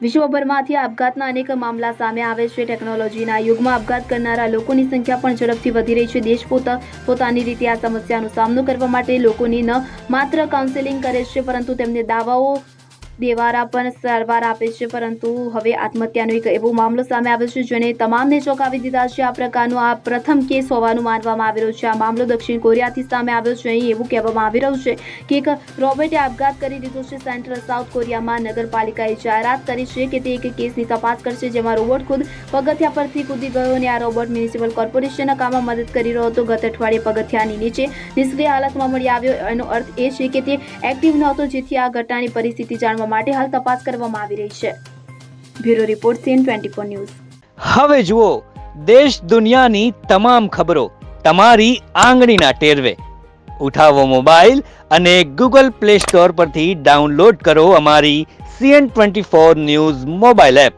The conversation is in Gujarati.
વિશ્વભરમાંથી આપઘાતના અનેક મામલા સામે આવે છે. ટેકનોલોજીના યુગમાં આપઘાત કરનારા લોકોની સંખ્યા પણ ઝડપથી વધી રહી છે. દેશ પોતા, પોતાની રીતે આ સમસ્યાનો સામનો કરવા માટે લોકોની ન માત્ર કાઉન્સેલિંગ કરે છે, પરંતુ તેમને દાવાઓ દેવારા પણ સારવાર આપે છે, પરંતુ હવે આત્મહત્યાનો એક એવો મામલો સામે આવ્યો છે જેને તમામને ચોંકાવી દીધા છે. આ પ્રકારનો આ પ્રથમ કેસ હોવાનું માનવામાં આવી રહ્યો છે. આ મામલો દક્ષિણ કોરિયાથી સામે આવ્યો છે. અહીં એવું કહેવામાં આવી રહ્યું છે કે એક રોબોટે આપઘાત કરી દીધો છે. સેન્ટ્રલ સાઉથ કોરિયામાં નગરપાલિકાએ જાહેરાત કરી છે કે તે એક કેસની તપાસ કરશે, જેમાં રોબોટ ખુદ પગથિયા પરથી કૂદી ગયો અને આ રોબોટ મ્યુનિસિપલ કોર્પોરેશનના કામમાં મદદ કરી રહ્યો હતો. ગત અઠવાડિયે પગથિયાની નીચે નિષ્ક્રિય હાલતમાં મળી આવ્યો. એનો અર્થ એ છે કે તે એક્ટિવ નહોતો જેથી આ ઘટનાની પરિસ્થિતિ જાણવા માટે હાલ તપાસ કરવામાં આવી રહી છે. Bureau report CN twenty four news. હવે જુઓ, દેશ દુનિયાની તમામ ખબરો તમારી આંગળીના ટેરવે. ઉઠાવો મોબાઈલ અને ગૂગલ પ્લે સ્ટોર પરથી ડાઉનલોડ કરો અમારી CN twenty four news mobile app.